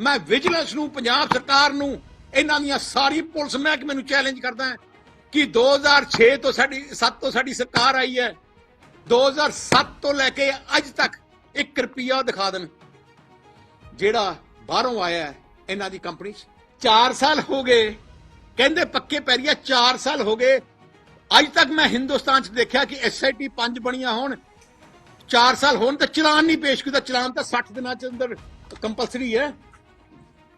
ਮੈਂ ਵਿਜੀਲੈਂਸ ਨੂੰ, ਪੰਜਾਬ ਸਰਕਾਰ ਨੂੰ, ਇਹਨਾਂ ਦੀਆਂ ਸਾਰੀ ਪੁਲਿਸ ਮਹਿਕਮੇ ਨੂੰ ਚੈਲੰਜ ਕਰਦਾ ਹਾਂ ਕਿ 2006 ਤੋਂ ਸਾਡੀ 7 ਤੋਂ ਸਾਡੀ ਸਰਕਾਰ ਆਈ ਹੈ 2007 ਤੋਂ ਲੈ ਕੇ ਅੱਜ ਤੱਕ 1 ਰੁਪਿਆ ਦਿਖਾ ਦੇਣ। ਜਿਹੜਾ ਬਾਹਰੋਂ ਆਇਆ ਹੈ, ਇਹਨਾਂ ਦੀ ਕੰਪਨੀ 'ਚ। 4 ਸਾਲ ਹੋ ਗਏ, ਕਹਿੰਦੇ ਪੱਕੇ ਪੈਰੀਆ 4 ਸਾਲ ਹੋ ਗਏ। ਅੱਜ ਤੱਕ ਮੈਂ ਹਿੰਦੁਸਤਾਨ 'ਚ ਦੇਖਿਆ ਕਿ ਐਸਆਈਟੀ 5 ਬਣੀਆਂ ਹੋਣ। 4 ਸਾਲ ਹੋਣ ਤਾਂ ਚਲਾਨ ਨਹੀਂ ਪੇਸ਼ ਕੀਤਾ, ਚਲਾਨ ਤਾਂ 60 ਦਿਨਾਂ ਚ ਅੰਦਰ ਕੰਪਲਸਰੀ ਹੈ।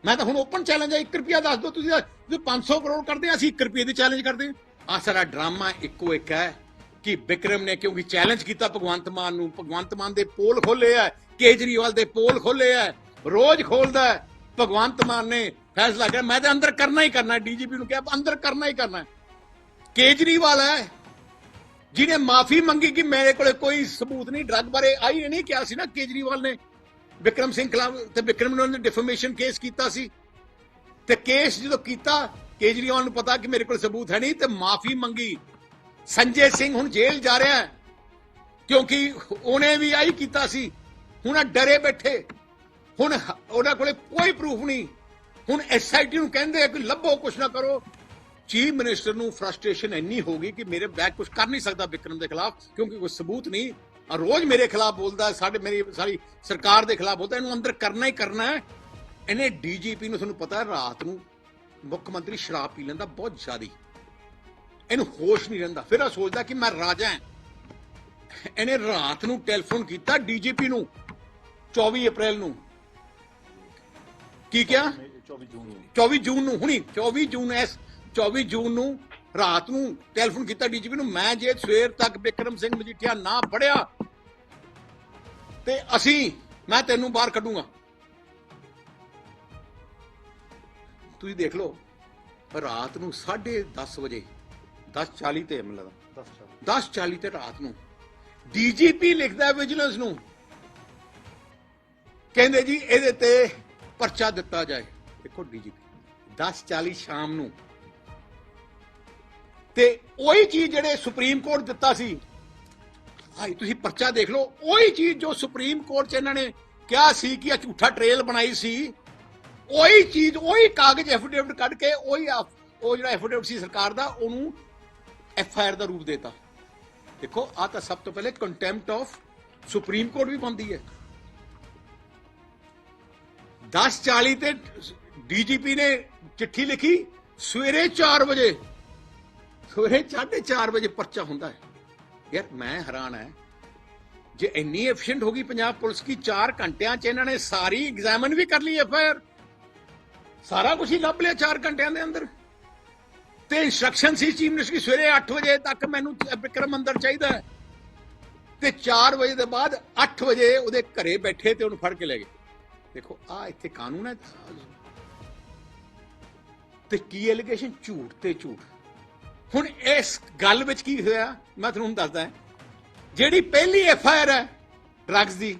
ਮੈਂ ਤਾਂ ਹੁਣ ਓਪਨ ਚੈਲੰਜ ਹੈ 1 ਰੁਪਿਆ ਦੱਸ ਦਿਓ, ਤੁਸੀਂ ਤੁਸੀਂ 500 ਕਰੋੜ ਕਰਦੇ ਆ, ਅਸੀਂ 1 ਰੁਪਏ ਦੇ ਚੈਲੰਜ ਕਰਦੇ ਆ। ਸਾਰਾ ਡਰਾਮਾ ਇੱਕੋ ਇੱਕ ਹੈ ਕਿ ਵਿਕਰਮ ਨੇ ਕਿਉਂਕਿ ਚੈਲੰਜ ਕੀਤਾ, ਭਗਵੰਤ ਮਾਨ ਨੂੰ, ਭਗਵੰਤ ਮਾਨ ਦੇ ਪੋਲ ਖੋਲੇ ਆ, ਕੇਜਰੀਵਾਲ ਦੇ ਪੋਲ ਖੋਲੇ ਆ, ਰੋਜ਼ ਖੋਲਦਾ ਭਗਵੰਤ ਮਾਨ ਨੇ ਫੈਸਲਾ ਕਰਿਆ, ਮੈਂ ਤਾਂ ਅੰਦਰ ਕਰਨਾ ਹੀ ਕਰਨਾ, ਡੀਜੀਪੀ ਨੂੰ ਕਿਹਾ ਅੰਦਰ ਕਰਨਾ ਹੀ ਕਰਨਾ ਕੇਜਰੀਵਾਲ ਹੈ, ਜਿਹਨੇ ਮਾਫੀ ਮੰਗੀ ਕਿ ਮੇਰੇ ਕੋਲੇ ਕੋਈ ਸਬੂਤ ਨਹੀਂ, ਡਰੱਗ ਬਾਰੇ ਆਈ ਨੇ ਨਹੀਂ ਕਿਹਾ ਸੀ ਨਾ ਕੇਜਰੀਵਾਲ ਨੇ। ਵਿਕਰਮ ਸਿੰਘ ਖਿਲਾਫ ਤੇ ਵਿਕਰਮ ਨੇ ਉਹਨੇ ਡਿਫਰਮੇਸ਼ਨ ਕੇਸ ਕੀਤਾ ਸੀ। ਤੇ ਕੇਸ ਜਦੋਂ ਕੀਤਾ, ਕੇਜਰੀਵਾਲ ਨੂੰ ਪਤਾ ਕਿ ਮੇਰੇ ਕੋਲ ਸਬੂਤ ਹੈ ਨਹੀਂ ਤੇ ਮਾਫੀ ਮੰਗੀ। ਸੰਜੇ ਸਿੰਘ ਹੁਣ ਜੇਲ੍ਹ ਜਾ ਰਿਹਾ ਹੈ। ਕਿਉਂਕਿ ਉਹਨੇ ਵੀ ਆਹੀ ਕੀਤਾ ਸੀ। ਹੁਣ ਆਹ ਡਰੇ ਬੈਠੇ। ਹੁਣ ਉਹਨਾਂ ਕੋਲੇ ਕੋਈ ਪ੍ਰੂਫ ਨਹੀਂ। ਹੁਣ ਐਸਆਈਟੀ ਨੂੰ ਕਹਿੰਦੇ ਕਿ ਲੱਭੋ, ਕੁਛ ਨਾ ਕਰੋ। ਚੀਫ ਮਿਨਿਸਟਰ ਨੂੰ ਫਰਸਟ੍ਰੇਸ਼ਨ ਇੰਨੀ ਹੋ ਗਈ ਕਿ ਮੇਰੇ ਬੈਕ ਕੁਝ ਕਰ ਨਹੀਂ ਸਕਦਾ ਵਿਕਰਮ ਦੇ ਖਿਲਾਫ, ਕਿਉਂਕਿ ਕੋਈ ਸਬੂਤ ਨਹੀਂ। ਰੋਜ਼ ਮੇਰੇ ਖਿਲਾਫ ਬੋਲਦਾ ਸਾਡੇ ਮੇਰੀ ਸਾਰੀ ਸਰਕਾਰ ਦੇ ਖਿਲਾਫ ਬੋਲਦਾ ਇਹਨੂੰ ਅੰਦਰ ਕਰਨਾ ਹੀ ਕਰਨਾ ਹੈ। ਇਹਨੇ ਡੀਜੀਪੀ ਨੂੰ ਤੁਹਾਨੂੰ ਪਤਾ ਰਾਤ ਨੂੰ ਮੁੱਖ ਮੰਤਰੀ ਸ਼ਰਾਬ ਪੀ ਲੈਂਦਾ ਬਹੁਤ ਜ਼ਿਆਦੀ। ਇਹਨੂੰ ਹੋਸ਼ ਨਹੀਂ ਰਹਿੰਦਾ। ਫਿਰ ਉਹ ਸੋਚਦਾ ਕਿ ਮੈਂ ਰਾਜਾ ਹਾਂ। ਇਹਨੇ ਰਾਤ ਨੂੰ ਟੈਲੀਫੋਨ ਕੀਤਾ ਡੀਜੀਪੀ ਨੂੰ 24 ਅਪ੍ਰੈਲ ਨੂੰ। ਕੀ ਕਿਹਾ? 24 ਜੂਨ ਨੂੰ। 24 ਜੂਨ ਨੂੰ ਹੁਣੀ 24 ਜੂਨ ਐਸ 24 ਜੂਨ ਨੂੰ ਰਾਤ ਨੂੰ ਟੈਲੀਫੋਨ ਕੀਤਾ ਡੀਜੀਪੀ ਨੂੰ ਮੈਂ ਜੇ ਸਵੇਰ ਤੱਕ ਵਿਕਰਮ ਸਿੰਘ ਮਜੀਠੀਆ ਨਾ ਪੜਿਆ ਤੇ ਅਸੀਂ ਮੈਂ ਤੈਨੂੰ ਬਾਹਰ ਕੱਢੂੰਗਾ। ਤੁਸੀਂ ਦੇਖ ਲਓ ਰਾਤ ਨੂੰ 10:30 ਵਜੇ 10:40 ਤੇ ਲੱਗਦਾ। 10 10:40 ਤੇ ਰਾਤ ਨੂੰ ਡੀਜੀਪੀ ਲਿਖਦਾ ਵਿਜੀਲੈਂਸ ਨੂੰ ਕਹਿੰਦੇ ਜੀ ਇਹਦੇ ਤੇ ਪਰਚਾ ਦਿੱਤਾ ਜਾਏ। ਦੇਖੋ ਡੀਜੀਪੀ 10:40 ਸ਼ਾਮ ਨੂੰ ਤੇ ਉਹੀ ਚੀਜ਼ ਜਿਹੜੇ ਸੁਪਰੀਮ ਕੋਰਟ ਦਿੱਤਾ ਸੀ। ਹਾਈ ਤੁਸੀਂ ਪਰਚਾ ਦੇਖ ਲਓ, ਉਹੀ ਚੀਜ਼ ਜੋ ਸੁਪਰੀਮ ਕੋਰਟ 'ਚ ਇਹਨਾਂ ਨੇ ਕਿਹਾ ਸੀ ਕਿ ਇਹ ਝੂਠਾ ਟ੍ਰੇਲ ਬਣਾਈ ਸੀ, ਉਹੀ ਚੀਜ਼, ਉਹੀ ਕਾਗਜ਼ ਐਫੀਡੇਵਿਟ ਕੱਢ ਕੇ ਉਹੀ ਉਹ ਜਿਹੜਾ ਐਫੀਡੇਵਿਟ ਸੀ ਸਰਕਾਰ ਦਾ, ਉਹਨੂੰ ਐਫ ਆਈ ਆਰ ਦਾ ਰੂਪ ਦੇਤਾ। ਦੇਖੋ ਆ ਤਾਂ ਸਭ ਤੋਂ ਪਹਿਲੇ ਕੰਟੈਂਪਟ ਆਫ ਸੁਪਰੀਮ ਕੋਰਟ ਵੀ ਬੰਦੀ ਹੈ। 10:40 ਤੇ ਡੀਜੀਪੀ ਨੇ ਚਿੱਠੀ ਲਿਖੀ ਸਵੇਰੇ 4 ਵਜੇ। ਸਵੇਰੇ 4:30 ਵਜੇ ਪਰਚਾ ਹੁੰਦਾ ਹੈ। ਯਾਰ ਮੈਂ ਹੈਰਾਨ ਹੈ। ਜੇ ਇੰਨੀ ਐਫੀਸ਼ੀਐਂਟ ਹੋ ਗਈ ਪੰਜਾਬ ਪੁਲਿਸ ਕੀ 4 ਘੰਟਿਆਂ ਚ ਇਹਨਾਂ ਨੇ ਸਾਰੀ ਐਗਜ਼ਾਮਨ ਵੀ ਕਰ ਲਈ ਐਫ ਆਈ ਆਰ ਸਾਰਾ ਕੁਝ ਹੀ ਲੱਭ ਲਿਆ 4 ਘੰਟਿਆਂ ਦੇ ਅੰਦਰ? ਤੇ ਇਨਸਟਰਕਸ਼ਨ ਸੀ ਚੀਫ ਮਿਨਿਸਟਰ ਸਵੇਰੇ 8 ਵਜੇ ਤੱਕ ਮੈਨੂੰ ਵਿਕਰਮ ਅੰਦਰ ਚਾਹੀਦਾ ਹੈ। ਤੇ 4 ਵਜੇ ਦੇ ਬਾਅਦ 8 ਵਜੇ ਉਹਦੇ ਘਰੇ ਬੈਠੇ ਤੇ ਉਹਨੂੰ ਫੜ ਕੇ ਲੈ ਗਏ। ਦੇਖੋ, ਆ ਇੱਥੇ ਕਾਨੂੰਨ ਹੈ। ਤੇ ਕੀ ਐਲੀਗੇਸ਼ਨ ਝੂਠ ਤੇ ਝੂਠ। ਹੁਣ ਇਸ ਗੱਲ ਵਿੱਚ ਕੀ ਹੋਇਆ? ਮੈਂ ਤੁਹਾਨੂੰ ਦੱਸਦਾ ਜਿਹੜੀ ਪਹਿਲੀ ਐਫ ਆਈ ਆਰ ਹੈ ਡਰੱਗਸ ਦੀ,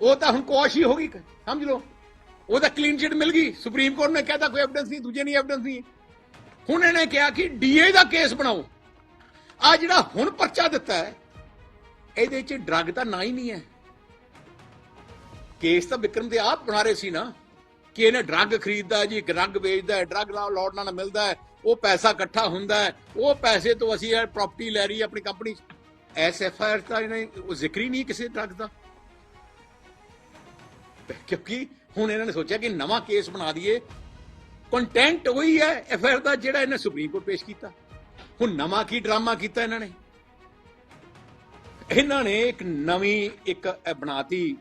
ਉਹ ਤਾਂ ਹੁਣ ਕੋਸ਼ ਹੀ ਹੋ ਗਈ ਸਮਝ ਲਓ। ਉਹ ਤਾਂ ਕਲੀਨ ਚਿਟ ਮਿਲ ਗਈ ਸੁਪਰੀਮ ਕੋਰਟ ਨੇ ਕਹਿਤਾ ਕੋਈ ਐਵੀਡੈਂਸ ਨਹੀਂ, ਦੂਜੇ ਨਹੀਂ ਐਵੀਡੈਂਸ ਨਹੀਂ। ਹੁਣ ਇਹਨੇ ਕਿਹਾ ਕਿ ਡੀਏ ਦਾ ਕੇਸ ਬਣਾਓ। ਆ ਜਿਹੜਾ ਹੁਣ ਪਰਚਾ ਦਿੱਤਾ ਹੈ, ਇਹਦੇ ਚ ਡਰੱਗ ਤਾਂ ਨਾ ਹੀ ਨਹੀਂ ਹੈ। ਕੇਸ ਤਾਂ ਵਿਕਰਮ ਦੇ ਆਪ ਬਣਾ ਰਹੇ ਸੀ ਨਾ, ਕਿ ਇਹਨੇ ਡਰੱਗ ਖਰੀਦਦਾ ਜੀ ਡਰੱਗ ਵੇਚਦਾ ਡਰੱਗ ਨਾਲ ਲੋੜ ਨਾਲ ਮਿਲਦਾ ਹੈ। ਉਹ ਪੈਸਾ ਇਕੱਠਾ ਹੁੰਦਾ ਹੈ। ਉਹ ਪੈਸੇ ਤੋਂ ਅਸੀਂ ਇਹ ਪ੍ਰਾਪਰਟੀ ਲੈ ਰਹੀ ਹੈ ਆਪਣੀ company S F I R ਦਾ ਇਹਨੇ ਉਹ ਜ਼ਿਕਰ ਹੀ ਨਹੀਂ ਕਿਸੇ ਡਰੱਗ ਦਾ। ਕਿਉਂਕਿ ਹੁਣ ਇਹਨਾਂ ਨੇ ਸੋਚਿਆ ਕਿ ਨਵਾਂ ਕੇਸ ਬਣਾ ਦਈਏ। ਕੰਟੈਂਟ ਉਹੀ ਹੈ ਐਫ ਆਈ ਆਰ ਦਾ ਜਿਹੜਾ ਇਹਨੇ ਸੁਪਰੀਮ ਕੋਰਟ ਪੇਸ਼ ਕੀਤਾ। ਹੁਣ ਨਵਾਂ ਕੀ ਡਰਾਮਾ ਕੀਤਾ ਇਹਨਾਂ ਨੇ? ਇਹਨਾਂ ਨੇ ਇੱਕ ਨਵੀਂ ਇੱਕ ਇਹ ਬਣਾਤੀ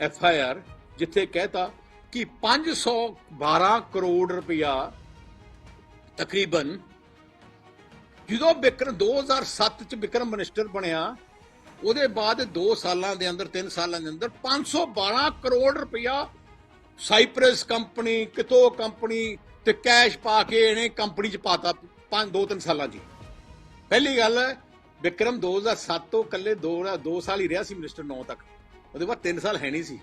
ਐਫ ਆਈ ਆਰ ਜਿੱਥੇ ਕਹਿਤਾ ਕਿ 512 ਕਰੋੜ ਰੁਪਇਆ ਤਕਰੀਬਨ ਜਦੋਂ ਵਿਕਰਮ 2007 ਚ ਵਿਕਰਮ ਮਿਨਿਸਟਰ ਬਣਿਆ, ਉਹਦੇ ਬਾਅਦ 2 ਸਾਲਾਂ ਦੇ ਅੰਦਰ 3 ਸਾਲਾਂ ਦੇ ਅੰਦਰ 512 ਕਰੋੜ ਰੁਪਇਆ ਸਾਈਪ੍ਰਸ ਕੰਪਨੀ, ਕਿਤੋ ਕੰਪਨੀ ਤੇ ਕੈਸ਼ ਪਾ ਕੇ ਇਹਨੇ ਕੰਪਨੀ ਚ ਪਾਤਾ 5 2 3 ਸਾਲਾਂ ਜੀ ਪਹਿਲੀ ਗੱਲ ਹੈ ਵਿਕਰਮ 2007 ਤੋਂ ਕੱਲੇ 2 2 ਸਾਲ ਹੀ ਰਿਹਾ ਸੀ ਮਿਨਿਸਟਰ 9 ਤੱਕ। ਉਹਦੇ ਬਾਅਦ 3 ਸਾਲ ਹੈ ਨਹੀਂ ਸੀ।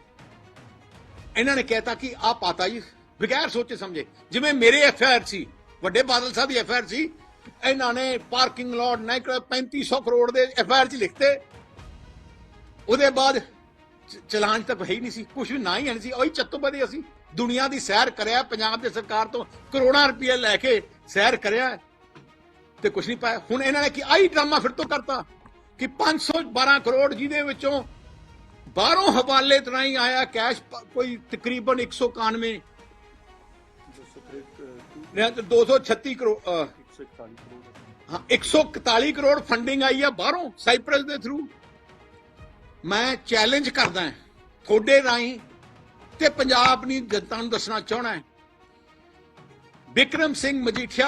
ਇਹਨਾਂ ਨੇ ਕਹਿਤਾ ਕਿ ਆ ਪਾਤਾ ਜੀ, ਬਗੈਰ ਸੋਚੇ ਸਮਝੇ ਜਿਵੇਂ ਮੇਰੇ ਐਫ ਆਰ ਸੀ ਵੱਡੇ ਬਾਦਲ ਸਾਹਿਬ ਦੀ ਐਫ ਆਰ ਸੀ। ਇਹਨਾਂ ਨੇ ਪਾਰਕਿੰਗ ਲੋਟ ਨਹੀਂ 3500 ਕਰੋੜ ਦੇ ਐਫ ਆਰ ਚ ਲਿਖਤੇ। ਉਹਦੇ ਬਾਅਦ ਚਲਾਨ ਤੱਕ ਹੈ ਹੀ ਨਹੀਂ ਸੀ। ਕੁਝ ਵੀ ਨਾ ਹੀ ਹੈ ਨਹੀਂ ਸੀ। ਉਹੀ ਚੱਤੋ ਬਦੇ ਅਸੀਂ ਦੁਨੀਆ ਦੀ ਸੈਰ ਕਰਿਆ। ਪੰਜਾਬ ਦੀ ਸਰਕਾਰ ਤੋਂ ਕਰੋੜਾਂ ਰੁਪਏ ਲੈ ਕੇ ਸੈਰ ਕਰਿਆ। ਤੇ ਕੁਝ ਨਹੀਂ ਪਾਇਆ। ਹੁਣ ਇਹਨਾਂ ਨੇ ਕੀ ਆਈ ਡਰਾਮਾ ਫਿਰ ਤੋਂ ਕਰਤਾ ਕਿ 512 ਕਰੋੜ ਜਿਹਦੇ ਵਿੱਚੋਂ ਬਾਹਰੋਂ ਹਵਾਲੇ ਤਰਾਈ ਆਇਆ। ਕੈਸ਼ ਕੋਈ ਤਕਰੀਬਨ 191 ਨਹੀਂ ਤਾਂ 236 ਕਰੋੜ ਅਹ, ਹਾਂ 141 ਕਰੋੜ ਫੰਡਿੰਗ ਆਈ ਆ ਬਾਹਰੋਂ ਸਾਈਪ੍ਰਸ ਦੇ ਥਰੂ ਮੈਂ ਚੈਲੰਜ ਕਰਦਾ ਹਾਂ ਤੁਹਾਡੇ ਰਾਹੀਂ ਤੇ ਪੰਜਾਬ ਦੀ ਜਨਤਾ ਨੂੰ ਦੱਸਣਾ ਚਾਹਣਾ ਹੈ। ਵਿਕਰਮ ਸਿੰਘ ਮਜੀਠੀਆ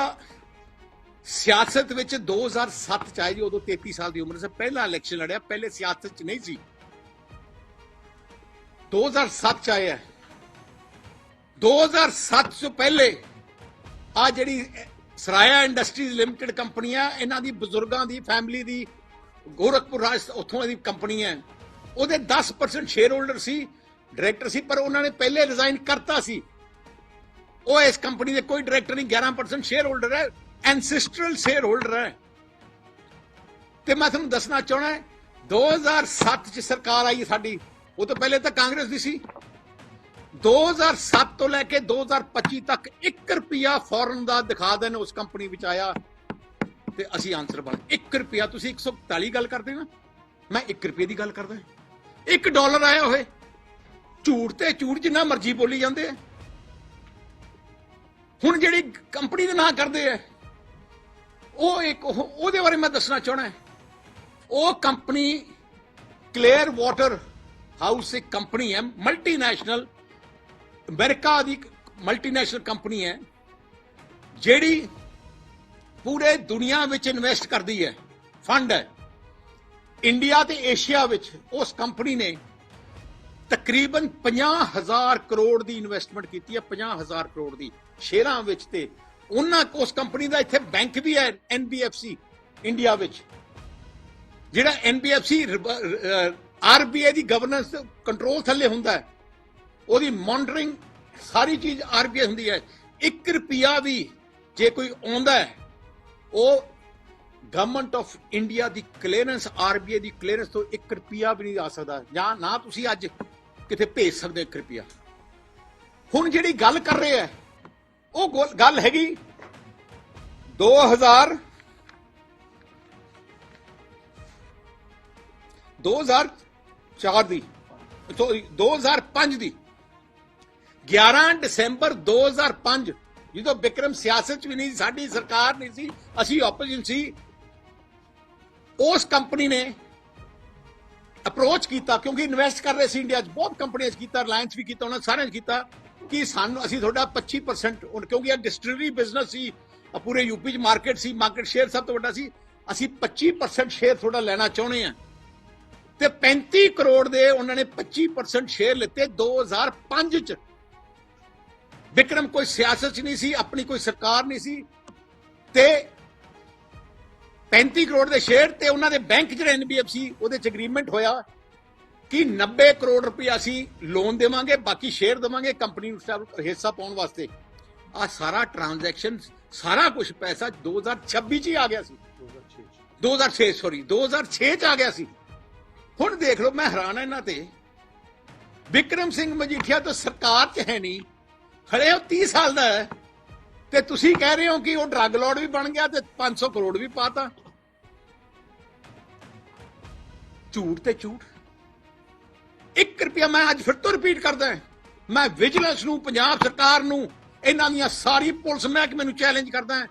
ਸਿਆਸਤ ਵਿੱਚ 2007 ਚ ਆਏ ਜੀ ਉਦੋਂ 33 ਸਾਲ ਦੀ ਉਮਰ ਸੀ ਪਹਿਲਾ ਇਲੈਕਸ਼ਨ ਲੜਿਆ ਪਹਿਲੇ ਸਿਆਸਤ ਚ ਨਹੀਂ ਸੀ। 2007 ਚ ਆਇਆ 2007 ਤੋਂ ਪਹਿਲੇ ਆ ਜਿਹੜੀ ਸਰਾਇਆ ਇੰਡਸਟਰੀਜ਼ ਲਿਮਟਿਡ ਕੰਪਨੀ ਆ ਇਹਨਾਂ ਦੀ ਬਜ਼ੁਰਗਾਂ ਦੀ, ਫੈਮਿਲੀ ਦੀ, ਗੋਰਖਪੁਰ ਰਾਜ ਉੱਥੋਂ ਦੀ ਕੰਪਨੀ ਹੈ। ਉਹਦੇ 10% ਸ਼ੇਅਰ ਹੋਲਡਰ ਸੀ ਡਾਇਰੈਕਟਰ ਸੀ, ਪਰ ਉਹਨਾਂ ਨੇ ਪਹਿਲੇ ਰਿਜ਼ਾਈਨ ਕਰਤਾ ਸੀ। ਉਹ ਇਸ ਕੰਪਨੀ ਦੇ ਕੋਈ ਡਾਇਰੈਕਟਰ ਨਹੀਂ 11% ਸ਼ੇਅਰ ਹੋਲਡਰ ਹੈ ਐਂਸੈਸਟਰਲ ਸ਼ੇਅਰ ਹੋਲਡਰ ਹੈ। ਤੇ ਮੈਂ ਤੁਹਾਨੂੰ ਦੱਸਣਾ ਚਾਹਣਾ 2007 ਚ ਸਰਕਾਰ ਆਈ ਸਾਡੀ। ਉਹ ਤੋਂ ਪਹਿਲੇ ਤਾਂ ਕਾਂਗਰਸ ਦੀ ਸੀ 2007 ਤੋਂ ਲੈ ਕੇ 2025 ਤੱਕ 1 ਰੁਪਿਆ ਫੋਰਨ ਦਾ ਦਿਖਾ ਦੇਣ ਉਸ ਕੰਪਨੀ ਵਿੱਚ ਆਇਆ। ਤੇ ਅਸੀਂ ਆਨਸਰ ਬਣ 1 ਰੁਪਿਆ, ਤੁਸੀਂ 141 ਗੱਲ ਕਰਦੇ ਨਾ? ਮੈਂ 1 ਰੁਪਏ ਦੀ ਗੱਲ ਕਰਦਾ। 1 ਡਾਲਰ ਆਇਆ ਹੋਏ। ਝੂਠ ਤੇ ਝੂਠ ਜਿੰਨਾ ਮਰਜ਼ੀ ਬੋਲੀ ਜਾਂਦੇ ਆ। ਹੁਣ ਜਿਹੜੀ ਕੰਪਨੀ ਦੇ ਨਾਂ ਕਰਦੇ ਆ, ਉਹ ਇੱਕ ਉਹ- ਉਹਦੇ ਬਾਰੇ ਮੈਂ ਦੱਸਣਾ ਚਾਹਣਾ ਉਹ ਕੰਪਨੀ ਕਲੀਅਰ ਵਾਟਰ ਹਾਊਸ ਇੱਕ ਕੰਪਨੀ ਹੈ ਮਲਟੀਨੈਸ਼ਨਲ ਅਮਰੀਕਾ ਦੀ ਮਲਟੀਨੈਸ਼ਨਲ ਕੰਪਨੀ ਹੈ, ਜਿਹੜੀ ਪੂਰੇ ਦੁਨੀਆ ਵਿੱਚ ਇਨਵੈਸਟ ਕਰਦੀ ਹੈ ਫੰਡ ਹੈ। ਇੰਡੀਆ ਤੇ ਏਸ਼ੀਆ ਵਿੱਚ ਉਸ ਕੰਪਨੀ ਨੇ ਤਕਰੀਬਨ 50000 ਕਰੋੜ ਦੀ ਇਨਵੈਸਟਮੈਂਟ ਕੀਤੀ ਹੈ 50000 ਕਰੋੜ ਦੀ। ਸ਼ੇਅਰਾਂ ਵਿੱਚ ਤੇ ਉਹਨਾਂ ਉਸ ਕੰਪਨੀ ਦਾ ਇੱਥੇ ਬੈਂਕ ਵੀ ਹੈ NBFC ਇੰਡੀਆ ਵਿੱਚ। ਜਿਹੜਾ NBFC ਆਰਬੀਆਈ ਦੀ ਗਵਰਨੈਂਸ ਕੰਟਰੋਲ ਥੱਲੇ ਹੁੰਦਾ ਹੈ। ਉਹਦੀ ਮੋਨਿਟਰਿੰਗ ਸਾਰੀ ਚੀਜ਼ ਆਰਬੀਆਈ ਹੁੰਦੀ ਹੈ। 1 ਰੁਪਿਆ ਵੀ ਜੇ ਕੋਈ ਆਉਂਦਾ ਹੈ, ਉਹ ਗਵਰਨਮੈਂਟ ਆਫ ਇੰਡੀਆ ਦੀ ਕਲੀਅਰੈਂਸ ਆਰਬੀਆਈ ਦੀ ਕਲੀਅਰੈਂਸ ਤੋਂ 1 ਰੁਪਿਆ ਵੀ ਨਹੀਂ ਆ ਸਕਦਾ। ਜਾਂ ਨਾ ਤੁਸੀਂ ਅੱਜ ਕਿਤੇ ਭੇਜ ਸਕਦੇ 1 ਰੁਪਿਆ। ਹੁਣ ਜਿਹੜੀ ਗੱਲ ਕਰ ਰਹੇ ਆ ਉਹ ਗੱਲ ਹੈਗੀ 2000 2004 ਦੀ ਸੋਰੀ 2005 ਦੀ। 11 ਦਸੰਬਰ 2005 ਜਦੋਂ ਵਿਕਰਮ ਸਿਆਸਤ ਚ ਵੀ ਨਹੀਂ ਸੀ, ਸਾਡੀ ਸਰਕਾਰ ਨਹੀਂ ਸੀ ਅਸੀਂ ਆਪੋਜੀਸ਼ਨ ਸੀ ਉਸ ਕੰਪਨੀ ਨੇ ਅਪਰੋਚ ਕੀਤਾ ਕਿਉਂਕਿ ਇਨਵੈਸਟ ਕਰ ਰਹੇ ਸੀ ਇੰਡੀਆ 'ਚ ਬਹੁਤ ਕੰਪਨੀਆਂ 'ਚ ਕੀਤਾ ਰਿਲਾਇੰਸ ਵੀ ਕੀਤਾ ਉਹਨਾਂ ਸਾਰਿਆਂ 'ਚ ਕੀਤਾ ਕਿ ਸਾਨੂੰ ਅਸੀਂ ਤੁਹਾਡਾ 25% ਹੁਣ ਕਿਉਂਕਿ ਇਹ ਡਿਸਟਿਲਰੀ ਬਿਜ਼ਨਸ ਸੀ ਪੂਰੇ ਯੂਪੀ 'ਚ ਮਾਰਕੀਟ ਸੀ ਮਾਰਕੀਟ ਸ਼ੇਅਰ ਸਭ ਤੋਂ ਵੱਡਾ ਸੀ ਅਸੀਂ 25% ਸ਼ੇਅਰ ਤੁਹਾਡਾ ਲੈਣਾ ਚਾਹੁੰਦੇ ਆ ਤੇ 35 ਕਰੋੜ ਦੇ ਉਹਨਾਂ ਨੇ 25% ਸ਼ੇਅਰ ਲਿੱਤੇ 2005 ਚ। ਵਿਕਰਮ ਕੋਈ ਸਿਆਸਤ ਚ ਨਹੀਂ ਸੀ, ਆਪਣੀ ਕੋਈ ਸਰਕਾਰ ਨਹੀਂ ਸੀ। ਤੇ 35 ਕਰੋੜ ਦੇ ਸ਼ੇਅਰ ਤੇ ਉਹਨਾਂ ਦੇ ਬੈਂਕ ਜਿਹੜੇ NBFC ਉਹਦੇ ਚ ਐਗਰੀਮੈਂਟ ਹੋਇਆ ਕਿ 90 ਕਰੋੜ ਰੁਪਏ ਅਸੀਂ ਲੋਨ ਦੇਵਾਂਗੇ, ਬਾਕੀ ਸ਼ੇਅਰ ਦੇਵਾਂਗੇ ਕੰਪਨੀ ਨੂੰ ਹਿੱਸਾ ਪਾਉਣ ਵਾਸਤੇ। ਆ ਸਾਰਾ ਟ੍ਰਾਂਜੈਕਸ਼ਨ ਸਾਰਾ ਕੁਝ ਪੈਸਾ 2026 ਚ ਹੀ ਆ ਗਿਆ ਸੀ। 2006 ਸੌਰੀ 2006 ਚ ਆ ਗਿਆ ਸੀ। ਹੁਣ ਦੇਖ ਲਓ, ਮੈਂ ਹੈਰਾਨ ਹਾਂ ਇਹਨਾਂ ਤੇ। ਵਿਕਰਮ ਸਿੰਘ ਮਜੀਠੀਆ ਤਾਂ ਸਰਕਾਰ 'ਚ ਹੈ ਨਹੀਂ। ਖੜੇ ਉਹ 30 ਸਾਲ ਦਾ ਹੈ। ਤੇ ਤੁਸੀਂ ਕਹਿ ਰਹੇ ਹੋ ਕਿ ਉਹ ਡਰੱਗ ਲਾਰਡ ਵੀ ਬਣ ਗਿਆ ਤੇ 500 ਕਰੋੜ ਵੀ ਪਾਤਾ। ਝੂਠ ਤੇ ਝੂਠ। 1 ਰੁਪਿਆ ਮੈਂ ਅੱਜ ਫਿਰ ਤੋਂ ਰਿਪੀਟ ਕਰਦਾ ਮੈਂ ਵਿਜੀਲੈਂਸ ਨੂੰ, ਪੰਜਾਬ ਸਰਕਾਰ ਨੂੰ, ਇਹਨਾਂ ਦੀਆਂ ਸਾਰੀ ਪੁਲਿਸ ਮਹਿਕਮੇ ਨੂੰ ਚੈਲੰਜ ਕਰਦਾ ਹਾਂ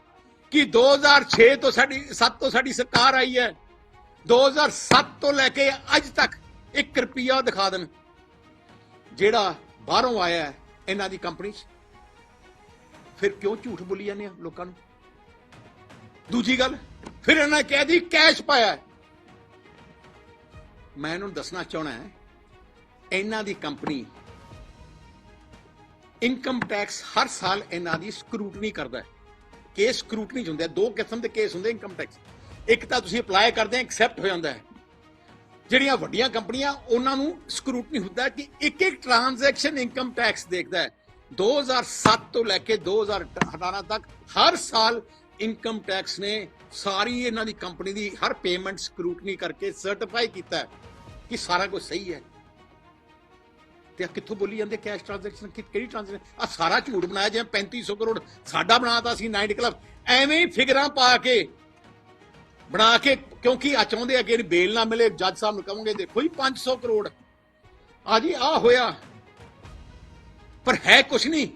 ਕਿ 2006 ਤੋਂ ਸਾਡੀ 7 ਤੋਂ ਸਾਡੀ ਸਰਕਾਰ ਆਈ ਹੈ। 2007 ਤੋਂ ਲੈ ਕੇ ਅੱਜ ਤੱਕ 1 ਰੁਪਿਆ ਦਿਖਾ ਦੇਣ। ਜਿਹੜਾ ਬਾਹਰੋਂ ਆਇਆ ਹੈ ਇਹਨਾਂ ਦੀ ਕੰਪਨੀ 'ਚ। ਫਿਰ ਕਿਉਂ ਝੂਠ ਬੋਲੀ ਜਾਂਦੇ ਆ ਲੋਕਾਂ ਨੂੰ? ਦੂਜੀ ਗੱਲ, ਫਿਰ ਇਹਨਾਂ ਨੇ ਕਹਿ ਦੀ ਕੈਸ਼ ਪਾਇਆ ਹੈ। ਮੈਂ ਇਹਨੂੰ ਦੱਸਣਾ ਚਾਹਣਾ ਹੈ, ਇਹਨਾਂ ਦੀ ਕੰਪਨੀ ਇਨਕਮ ਟੈਕਸ ਹਰ ਸਾਲ ਇਹਨਾਂ ਦੀ ਸਕਰੂਟਨੀ ਕਰਦਾ ਹੈ। ਕੇਸ ਸਕਰੂਟਨੀ 'ਚ ਹੁੰਦੇ ਦੋ ਕਿਸਮ ਦੇ ਕੇਸ ਹੁੰਦੇ ਇਨਕਮ ਟੈਕਸ ਇੱਕ ਤਾਂ ਤੁਸੀਂ ਅਪਲਾਈ ਕਰਦੇ ਐਕਸੈਪਟ ਹੋ ਜਾਂਦਾ ਹੈ। ਜਿਹੜੀਆਂ ਵੱਡੀਆਂ ਕੰਪਨੀਆਂ, ਉਹਨਾਂ ਨੂੰ ਸਕਰੂਟਨੀ ਹੁੰਦਾ ਹੈ ਕਿ ਇੱਕ ਇੱਕ ਟ੍ਰਾਂਜੈਕਸ਼ਨ ਇਨਕਮ ਟੈਕਸ ਦੇਖਦਾ ਹੈ। 2007 ਤੋਂ ਲੈ ਕੇ 2018 ਤੱਕ ਹਰ ਸਾਲ ਇਨਕਮ ਟੈਕਸ ਨੇ ਸਾਰੀ ਇਹਨਾਂ ਦੀ ਕੰਪਨੀ ਦੀ ਹਰ ਪੇਮੈਂਟ ਸਕਰੂਟਨੀ ਕਰਕੇ ਸਰਟੀਫਾਈ ਕੀਤਾ ਕਿ ਸਾਰਾ ਕੁਝ ਸਹੀ ਹੈ। ਤੇ ਆ ਕਿੱਥੋਂ ਬੋਲੀ ਜਾਂਦੇ ਕੈਸ਼ ਟ੍ਰਾਂਜੈਕਸ਼ਨ ਕਿਹੜੀ ਟ੍ਰਾਂਜੈਕਸ਼ਨ ਆ ਸਾਰਾ ਝੂਠ ਬਣਾਇਆ ਜਿਵੇਂ 3500 ਕਰੋੜ ਸਾਡਾ ਬਣਾਤਾ ਸੀ ਨਾਈਟ ਕਲੱਬ ਐਵੇਂ ਹੀ ਫਿਗਰਾਂ ਪਾ ਕੇ ਬਣਾ ਕੇ, ਕਿਉਂਕਿ ਆ ਚਾਹੁੰਦੇ ਆ ਕਿ ਇਹਦੀ ਬੇਲ ਨਾ ਮਿਲੇ, ਜੱਜ ਸਾਹਿਬ ਨੂੰ ਕਹੋਗੇ, ਦੇਖੋ ਹੀ 500 ਕਰੋੜ। ਆ ਜੀ, ਆ ਹੋਇਆ। ਪਰ ਹੈ ਕੁਛ ਨਹੀਂ।